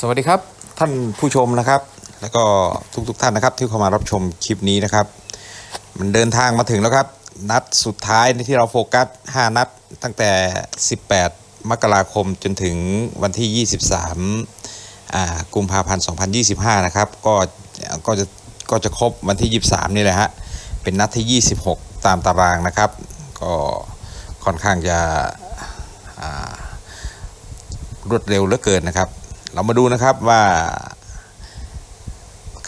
สวัสดีครับท่านผู้ชมนะครับ แล้วก็ทุกๆทท่านนะครับ ที่เข้ามารับชมคลิปนี้นะครับ มันเดินทางมาถึงแล้วครับ นัดสุดท้ายที่เราโฟกัส 5 นัดตั้งแต่ 18 มกราคมจนถึงวันที่ 23อ่ากุมภาพันธ์ 2025 นะครับ ก็ก็จะก็จะครบวันที่ 23 นี่แหละฮะเป็นนัดที่ 26 ตามตารางนะครับ ก็ค่อนข้างจะรวดเร็วเหลือเกินนะครับ เรามาดูนะครับว่า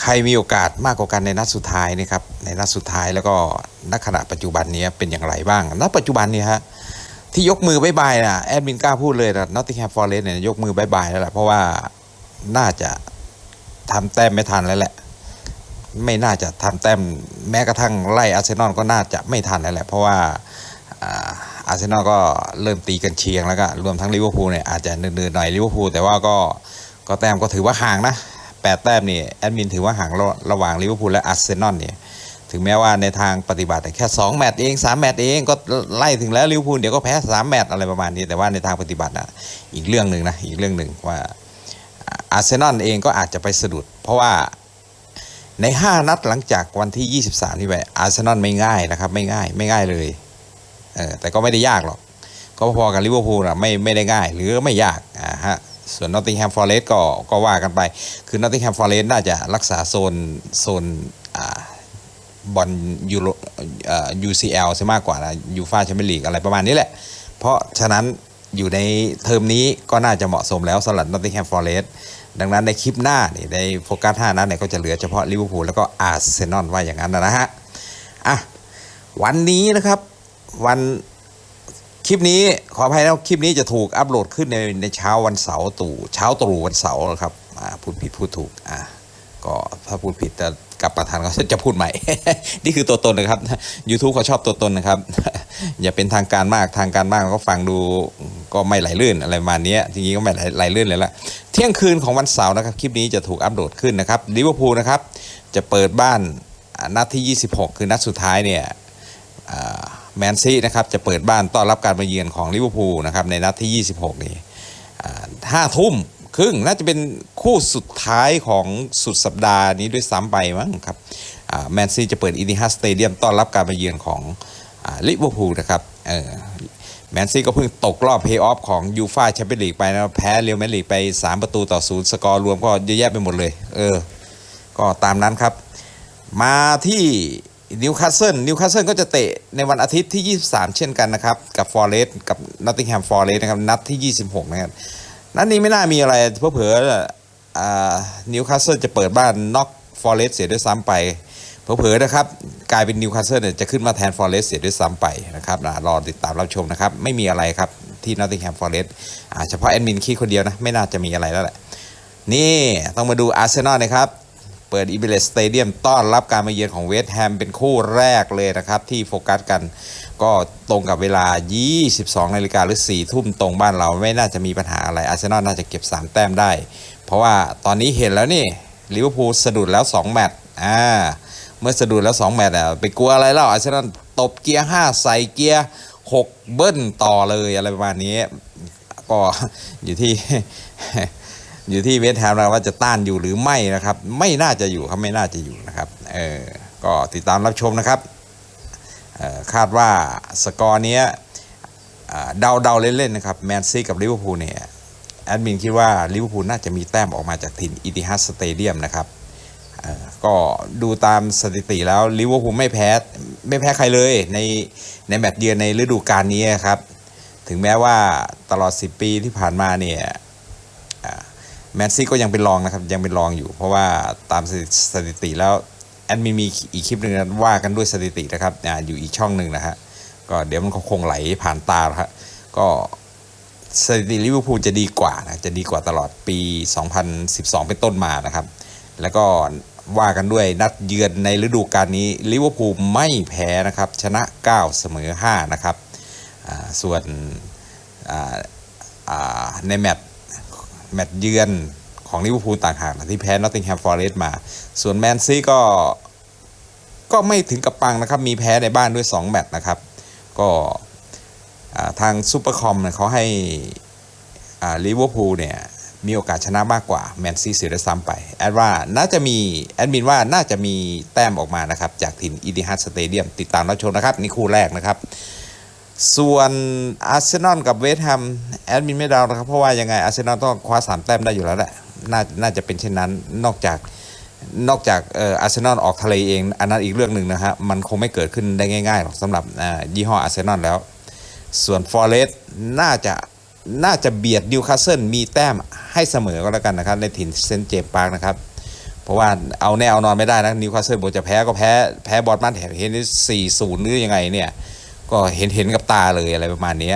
ใครมีโอกาสมากกว่ากันในนัดสุดท้ายนี่ครับ ในนัดสุดท้ายแล้วก็ณขณะปัจจุบันนี้เป็นอย่างไรบ้าง ณ ปัจจุบันนี้ฮะที่ยกมือบายบายนะแอดมินกล้าพูดเลยนะนอตติงแฮมฟอร์เรสเนี่ยยกมือบายบายแล้วแหละเพราะว่าน่าจะทำแต้มไม่ทันแล้วแหละ ไม่น่าจะทำแต้มแม้กระทั่งไล่อาร์เซนอลก็น่าจะไม่ทันแล้วแหละ เพราะว่าอาร์เซนอลก็เริ่มตีกันเชียงแล้วก็รวมทั้งลิเวอร์พูลเนี่ยอาจจะเนืดๆหน่อยลิเวอร์พูลแต่ว่าก็ ก็แต้มก็ถือว่าห่างนะแปดแต้มนี่แอดมินถือว่าห่างระระหว่างลิเวอร์พูลและอาร์เซนอลเนี่ยถึงแม้ว่าในทางปฏิบัติแค่ 2 แมตช์เอง 3 แมตช์เองก็ไล่ถึงแล้วลิเวอร์พูลเดี๋ยวก็แพ้ 3 แมตช์อะไรประมาณนี้ แต่ว่าในทางปฏิบัตินะอีกเรื่องหนึ่งนะ อีกเรื่องหนึ่งว่าอาร์เซนอลเองก็อาจจะไปสะดุด เพราะว่าใน 5 นัดหลังจากวันที่ 23นี่ไปอาร์เซนอลไม่ง่ายนะครับไม่ง่ายไม่ง่ายเลยเออแต่ก็ไม่ได้ยากหรอก ก็พอๆกับลิเวอร์พูลอะไม่ไม่ได้ง่าย หรือไม่ยาก ส่วนนอตติงแฮมฟอร์เรสก็ก็ว่ากันไป คือนอตติงแฮมฟอร์เรสน่าจะรักษาโซนโซนอ่าบอลยูโรเอ่อ UCL ใช่มากกว่านะยูฟาแชมเปี้ยนลีกอะไรประมาณนี้แหละ เพราะฉะนั้นอยู่ในเทอมนี้ก็น่าจะเหมาะสมแล้วสำหรับนอตติงแฮมฟอร์เรสดังนั้นในคลิปหน้านี่ในโฟกัส5นัดเนี่ยก็จะเหลือเฉพาะลิเวอร์พูลแล้วก็อาร์เซนอลว่าอย่างนั้นนะฮะอะวันนี้นะครับวัน คลิปนี้ขออภัยนะคลิปนี้จะถูกอัปโหลดขึ้นในในเช้าวันเสาร์ตู่เช้าตรู่วันเสาร์นะครับพูดผิดพูดถูกอ่าก็ถ้าพูดผิดจะกลับประธานก็จะพูดใหม่ นี่คือตัวตนนะครับ YouTube เขาชอบตัวตนนะครับ อย่าเป็นทางการมากทางการมากก็ฟังดูก็ไม่ไหลลื่นอะไรประมาณเนี้ยจริงๆก็ไม่ไหลลื่นเลยละเที่ยงคืนของวันเสาร์นะครับคลิปนี้จะถูกอัปโหลดขึ้นนะครับลิเวอร์พูลนะครับจะเปิดบ้านนัดที่ 26 คือนัดสุดท้ายเนี่ย แมนซีนะครับจะเปิดบ้านต้อนรับการมาเยือนของลิเวอร์พูลนะครับในนัดที่ 26 นี่ห้าทุ่มครึ่งน่าจะเป็นคู่สุดท้ายของสุดสัปดาห์นี้ด้วยซ้ำไปมั้งครับแมนซีจะเปิดอินิฮัสสเตเดียมต้อนรับการมาเยือนของลิเวอร์พูลนะครับแมนซีก็เพิ่งตกรอบเพย์ออฟของยูฟาแชมเปี้ยนลีกไปนะแพ้เรอัลมาดริดไป 3 ประตูต่อศูนย์สกอร์รวมก็เยอะแยะไปหมดเลย เออ ก็ตามนั้นครับ มาที่ นิวคาสเซิลนิวคาสเซิลก็จะเตะในวันอาทิตย์ที่ 23 เช่นกันนะครับ กับฟอร์เรสกับนอตติงแฮมฟอร์เรสนะครับ นัดที่ 26 นะครับ นัดนี้ไม่น่ามีอะไร เพราะเผลอๆอ่านิวคาสเซิลจะเปิดบ้านน็อกฟอร์เรสเสียด้วยซ้ำไป เผลอๆนะครับ กลายเป็นนิวคาสเซิลเนี่ยจะขึ้นมาแทนฟอร์เรสเสียด้วยซ้ำไปนะครับนะรอติดตามรับชมนะครับ ไม่มีอะไรครับ ที่นอตติงแฮมฟอร์เรสเฉพาะแอดมินคิดคนเดียวนะ ไม่น่าจะมีอะไรแล้วแหละ นี่ต้องมาดูอาร์เซนอลนะครับ เปิดอีเบเลสสเตเดียมต้อนรับการมาเยือนของเวสต์แฮมเป็นคู่แรกเลยนะครับ ที่โฟกัสกันก็ตรงกับเวลา 22 นาฬิกาหรือ 4 ทุ่มตรงบ้านเราไม่น่าจะมีปัญหาอะไรอาร์เซนอลน่าจะเก็บ 3 แต้มได้ เพราะว่าตอนนี้เห็นแล้วนี่ลิเวอร์พูลสะดุดแล้ว 2 แมตช์อ่าเมื่อสะดุดแล้ว 2 แมตช์อะไปกลัวอะไรแล้วอาร์เซนอลตบเกียร์ 5 ใส่เกียร์ 6 เบิ้ลต่อเลยอะไรประมาณนี้ ก็อยู่ที่ อยู่ที่เวสแฮมนะว่าจะต้านอยู่หรือไม่นะครับ ไม่น่าจะอยู่ครับไม่น่าจะอยู่นะครับเออก็ติดตามรับชมนะครับคาดว่าสกอร์นี้เดาเดาเล่นๆนะครับแมนซีกับลิเวอร์พูลเนี่ยแอดมินคิดว่าลิเวอร์พูลน่าจะมีแต้มออกมาจากถิ่นอิติฮัดสเตเดียมนะครับก็ดูตามสถิติแล้วลิเวอร์พูลไม่แพ้ไม่แพ้ใครเลยในในแมตช์เยือนในฤดูกาลนี้ครับ ถึงแม้ว่าตลอด 10 ปีที่ผ่านมาเนี่ย แมนซี่ก็ยังเป็นรองนะครับ ยังเป็นรองอยู่ เพราะว่าตามสถิติแล้วแอดมินมีอีกคลิปหนึ่งนะว่ากันด้วยสถิตินะครับออยู่อีกช่องหนึ่งนะฮะก็เดี๋ยวมันคงไหลผ่านตาครับก็สถิติลิเวอร์พูลจะดีกว่านะจะดีกว่าตลอดปี 2012 เป็นต้นมานะครับ แล้วก็ว่ากันด้วยนัดเยือนในฤดูกาลนี้ลิเวอร์พูลไม่แพ้นะครับ ชนะ 9 เสมอ 5 นะครับส่วนในแมตช์ แมตช์เยือนของลิเวอร์พูลต่างหากนะที่แพ้นอตติงแฮมฟอร์เรสต์มา ส่วนแมนซีก็ก็ไม่ถึงกับปังนะครับ มีแพ้ในบ้านด้วย 2 แมตช์นะครับ ก็ทางซูเปอร์คอมเขาให้ลิเวอร์พูลเนี่ยมีโอกาสชนะมากกว่าแมนซีเสียด้วยซ้ำไป แอดว่าน่าจะมี แอดมินว่าน่าจะมีแต้มออกมานะครับ จากถิ่นอีดิฮัสสเตเดียมติดตามรับชมนะครับ นี่คู่แรกนะครับ ส่วนอาร์เซนอลกับเวสต์แฮมแอดมินไม่เดานะครับ เพราะว่ายังไงอาร์เซนอลต้องคว้าสามแต้มได้อยู่แล้วแหละน่าน่าจะเป็นเช่นนั้นนอกจากนอกจากเอ่ออาร์เซนอลออกทะเลเอง อันนั้นอีกเรื่องหนึ่งนะฮะ มันคงไม่เกิดขึ้นได้ง่ายๆหรอกสำหรับอ่ายี่ห้ออาร์เซนอลแล้ว ส่วนฟอร์เรสต์น่าจะน่าจะเบียดนิวคาสเซิลมีแต้มให้เสมอก็แล้วกันนะครับ ในถิ่นเซนเจมปาร์คนะครับ เพราะว่าเอาแน่เอานอนไม่ได้นะนิวคาสเซิลบอกจะแพ้ก็แพ้แพ้บอลมันเห็นสี่ศูนย์หรือยังไงเนี่ย ก็เห็นเห็นกับตาเลยอะไรประมาณนี้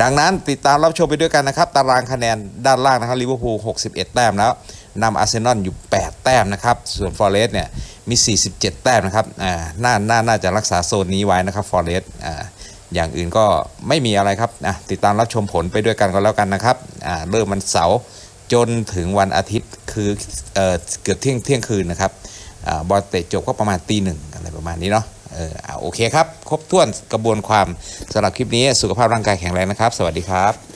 ดังนั้นติดตามรับชมไปด้วยกันนะครับ ตารางคะแนนด้านล่างนะครับลิเวอร์พูล61 แต้มแล้วนำอาร์เซนอลอยู่ 8 แต้มนะครับ ส่วนฟอร์เรส์เนี่ยมี 47 แต้มนะครับอ่าน่าน่าน่าจะรักษาโซนนี้ไว้นะครับฟอร์เรส์อ่าอย่างอื่นก็ไม่มีอะไรครับอะติดตามรับชมผลไปด้วยกันก็แล้วกันนะครับอ่าเริ่มวันเสาร์จนถึงวันอาทิตย์คือเอ่อเกือบเที่ยงเที่ยงคืนนะครับอ่าบอลเตะจบก็ประมาณตีหนึ่งอะไรประมาณนี้เนาะเอออะโอเคครับ ครบถ้วนกระบวนความสำหรับคลิปนี้สุขภาพร่างกายแข็งแรงนะครับ สวัสดีครับ